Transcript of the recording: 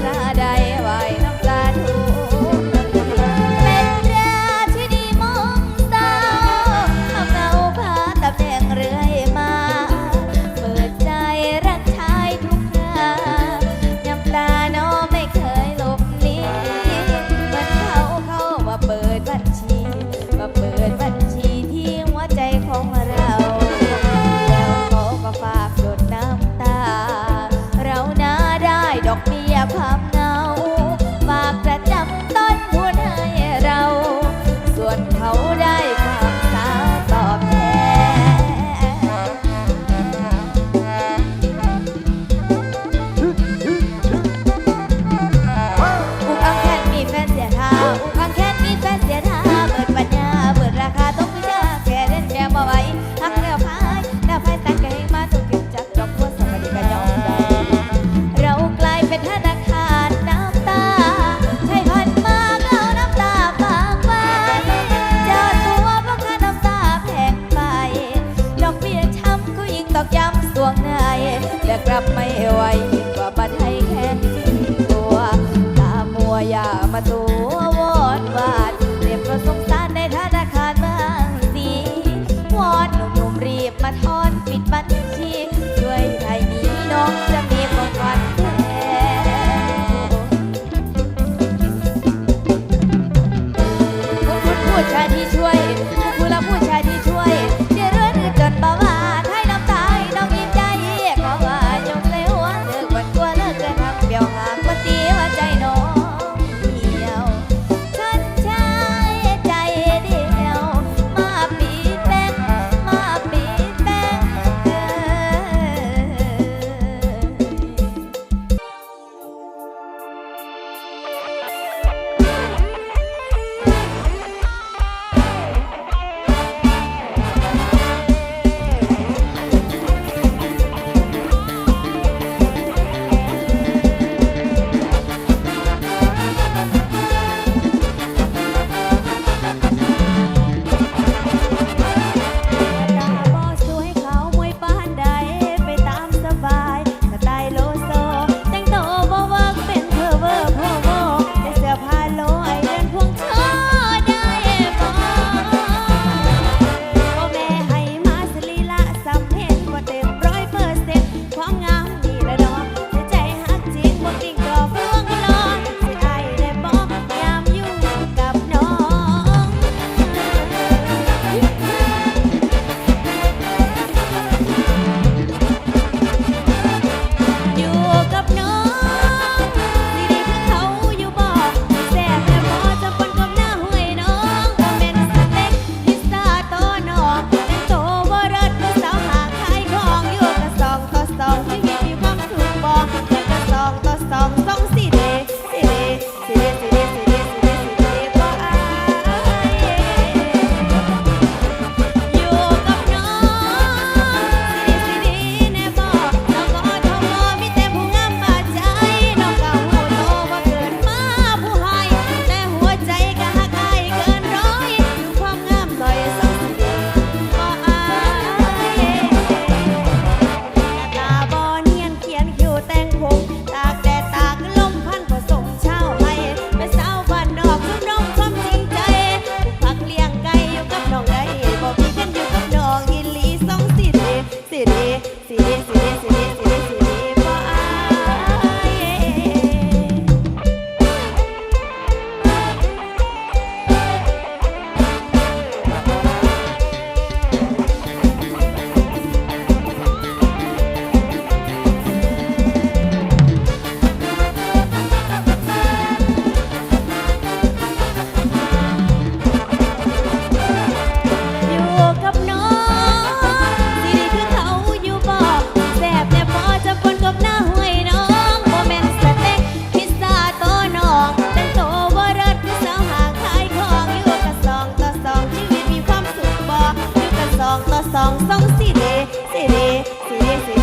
la สวงนายและกลับไม่ไหวกว่าบัดให้แค่ตัวตามัวอย่ามาตัววอดวานเรียบประสงสารในธนาคารบางสีวอนหนุ่มๆรีบมาทอนปิดบัญชี live. 松松懈怠懈怠懈怠